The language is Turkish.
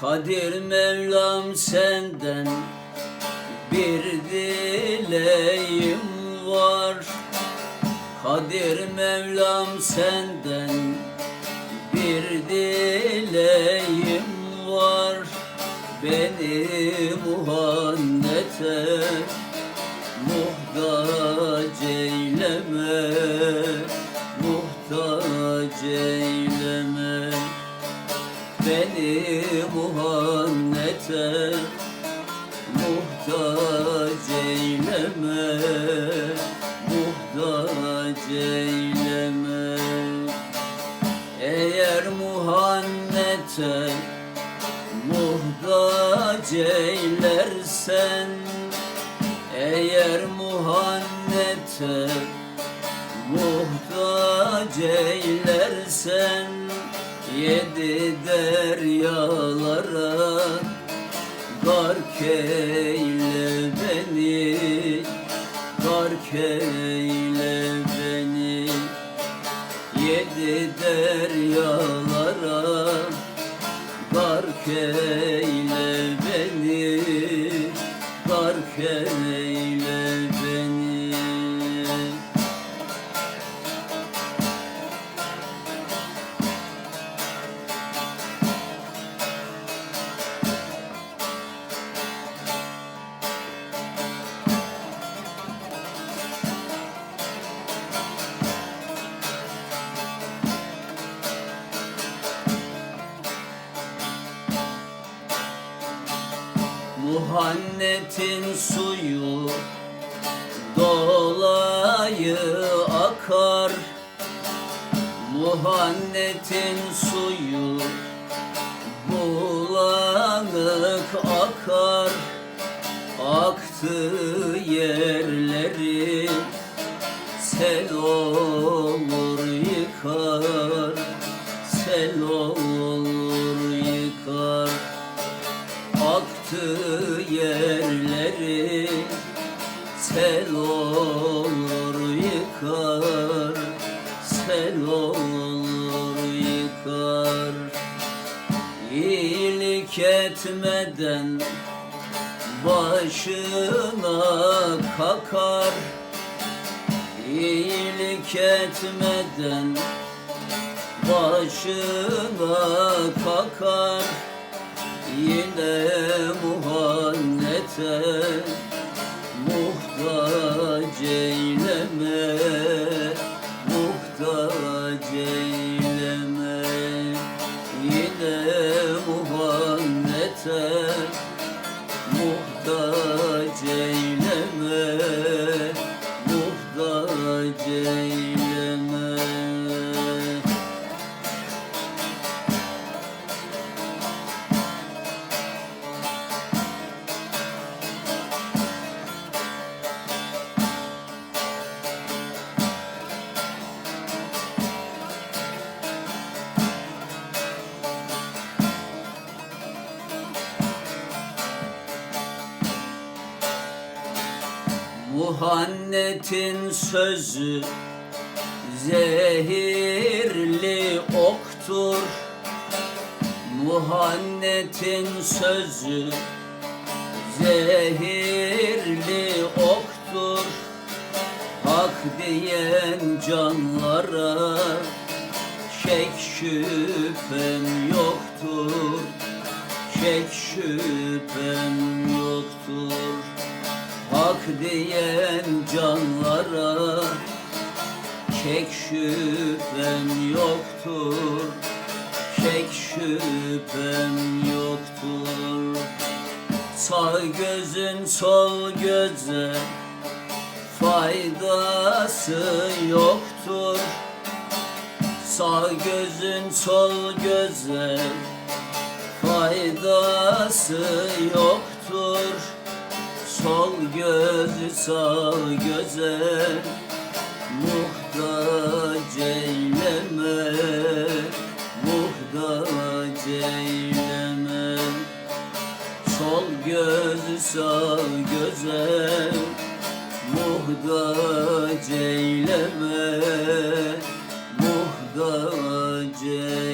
Kadir Mevlam senden bir dileğim var. Kadir Mevlam senden bir dileğim var. Beni muhannete muhtaç eyleme Muhtaç eyleme Beni muhannete muhtaç eyleme Muhtaç eyleme. Eğer muhannete muhtaç eylersen Eğer muhannete muhtaç eylersen Yedi deryalara Gark eyle beni Gark eyle beni. Yedi deryalara Gark eyle beni Gark eyle Muhannetin suyu dolayı akar. Muhannetin suyu bulanık akar. Aktığı yerleri sel olur yıkar. Sel olur yıkar. İyilik etmeden başına kakar. İyilik etmeden başına kakar. Yine muhannete muhtaç eyleme Yine muhannete Muhannetin sözü zehirli oktur. Muhannetin sözü zehirli oktur. Hak diyen canlara şek şüphem yoktur. Şek şüphem yoktur diyen canlara Şek şüphem yoktur Şek şüphem yoktur. Sağ gözün sol göze Faydası yoktur. Sağ gözün sol göze Faydası yoktur Sol gözü sağ göze muhtaç eyleme Muhtaç eyleme. Sol gözü sağ göze muhtaç eyleme Muhtaç eyleme